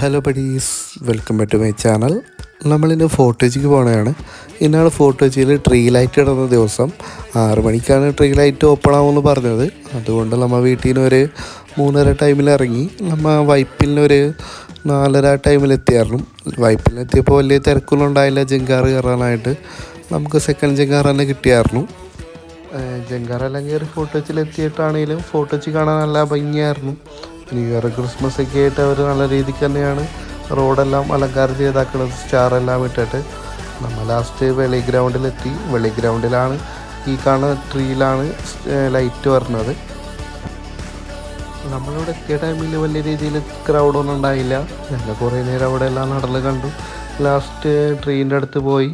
Hello buddies welcome back to my channel നമ്മളിന്ന് ഫോർട്ടേജിക്ക് പോകണതാണ് ഇന്നാണ് ഫോർട്ടേജിയിൽ ട്രീ ലൈറ്റ് ഇടുന്ന ദിവസം ആറ് മണിക്കാണ് ട്രീ ലൈറ്റ് ഓപ്പൺ ആവുമെന്ന് പറഞ്ഞത്. അതുകൊണ്ട് നമ്മൾ വീട്ടിൽ നിന്ന് ഒരു മൂന്നര ടൈമിൽ ഇറങ്ങി നമ്മൾ വൈപ്പിലിനൊരു നാലര ടൈമിൽ എത്തിയായിരുന്നു വൈപ്പിലെത്തിയപ്പോൾ വലിയ തിരക്കൊന്നും ഉണ്ടായില്ല ജങ്കാറ് കയറാനായിട്ട് നമുക്ക് സെക്കൻഡ് ജങ്കാർ തന്നെ കിട്ടിയായിരുന്നു. ജങ്കാറെല്ലാം കയറി ഫോർട്ടോച്ചിൽ എത്തിയിട്ടാണെങ്കിലും ഫോർട്ടോച്ചി കാണാൻ നല്ല ഭംഗിയായിരുന്നു. ന്യൂ ഇയർ ക്രിസ്മസ് ഒക്കെ ആയിട്ട് അവർ നല്ല രീതിക്ക് തന്നെയാണ് റോഡെല്ലാം അലങ്കാരം ചെയ്താക്കുന്നത് സ്റ്റാറെല്ലാം ഇട്ടിട്ട്. നമ്മൾ ലാസ്റ്റ് വെളി ഗ്രൗണ്ടിലെത്തി വെളി ഗ്രൗണ്ടിലാണ് ഈ കാണുന്ന ട്രീയിലാണ് ലൈറ്റ് വരുന്നത് നമ്മളിവിടെ എത്തിയ ടൈമിൽ വലിയ രീതിയിൽ ക്രൗഡൊന്നും ഉണ്ടായില്ല. ഞങ്ങൾ കുറേ നേരം അവിടെ എല്ലാം നടന്ന് കണ്ടു. ലാസ്റ്റ് ട്രീന്റെ അടുത്ത് പോയി.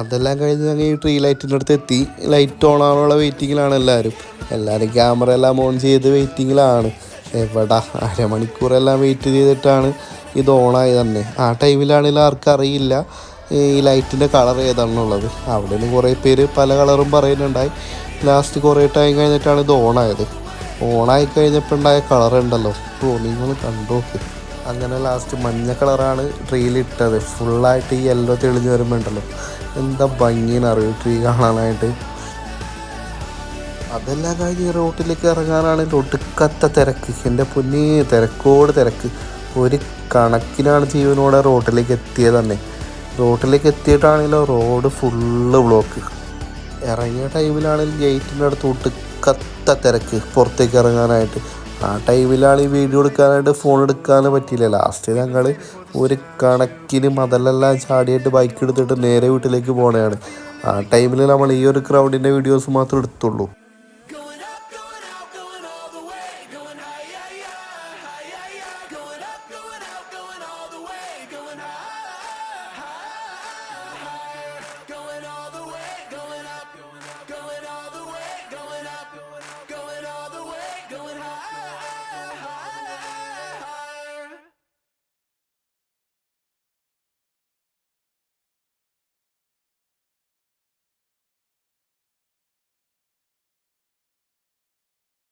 അതെല്ലാം കഴിഞ്ഞ് ഞങ്ങൾ ഈ ട്രീ ലൈറ്റിന്റെ അടുത്ത് എത്തി. ലൈറ്റ് ഓൺ ആവാനുള്ള വെയിറ്റിങ്ങിലാണ് എല്ലാവരും എല്ലാവരും ക്യാമറ എല്ലാം ഓൺ ചെയ്ത് വെയിറ്റിങ്ങിലാണ് എവിടെ അരമണിക്കൂറെല്ലാം വെയിറ്റ് ചെയ്തിട്ടാണ് ഇത് ഓണായി തന്നെ ആ ടൈമിലാണെങ്കിൽ ആർക്കറിയില്ല ഈ ലൈറ്റിന്റെ കളർ ഏതാണെന്നുള്ളത്. അവിടെ നിന്ന് കുറേ പേര് പല കളറും പറയുന്നുണ്ടായി. ലാസ്റ്റ് കുറേ ടൈം കഴിഞ്ഞിട്ടാണ് ഇത് ഓണായത് ഓണായി കഴിഞ്ഞപ്പോൾ ഉണ്ടായ കളർ ഉണ്ടല്ലോ. ഓ നിങ്ങൾ കണ്ടോ അങ്ങനെ ലാസ്റ്റ് മഞ്ഞ കളറാണ് ട്രീയിലിട്ടത് ഫുള്ളായിട്ട് ഈ യെല്ലോ തെളിഞ്ഞ് വരുമ്പോൾ ഉണ്ടല്ലോ. എന്താ ഭംഗിയെന്ന് അറിയൂ? ട്രീ കാണാനായിട്ട്. അതെല്ലാം കഴിഞ്ഞ് റോട്ടിലേക്ക് ഇറങ്ങാനാണ് ഒടുക്കത്ത തിരക്ക്. എന്റെ പൊന്നി തിരക്കോട് തിരക്ക്. ഒരു കണക്കിനാണ് ജീവനോടെ റോട്ടിലേക്ക് എത്തിയത് തന്നെ. റോട്ടിലേക്ക് എത്തിയിട്ടാണെങ്കിലോ റോഡ് ഫുള്ള് ബ്ലോക്ക്. ഇറങ്ങിയ ടൈമിലാണെങ്കിൽ ഗേറ്റിന്റെ അടുത്ത് ഒടുക്കത്ത തിരക്ക് പുറത്തേക്ക് ഇറങ്ങാനായിട്ട്. ആ ടൈമിലാണ് ഈ വീഡിയോ എടുക്കാനായിട്ട് ഫോൺ എടുക്കാൻ പറ്റിയില്ല. ലാസ്റ്റ് ഞങ്ങൾ ഒരു കണക്കിന് മതലെല്ലാം ചാടിയിട്ട് ബൈക്ക് എടുത്തിട്ട് നേരെ വീട്ടിലേക്ക് പോകണതാണ് ആ ടൈമിൽ നമ്മൾ ഈ ഒരു ക്രൗഡിന്റെ വീഡിയോസ് മാത്രമേ എടുത്തുള്ളൂ.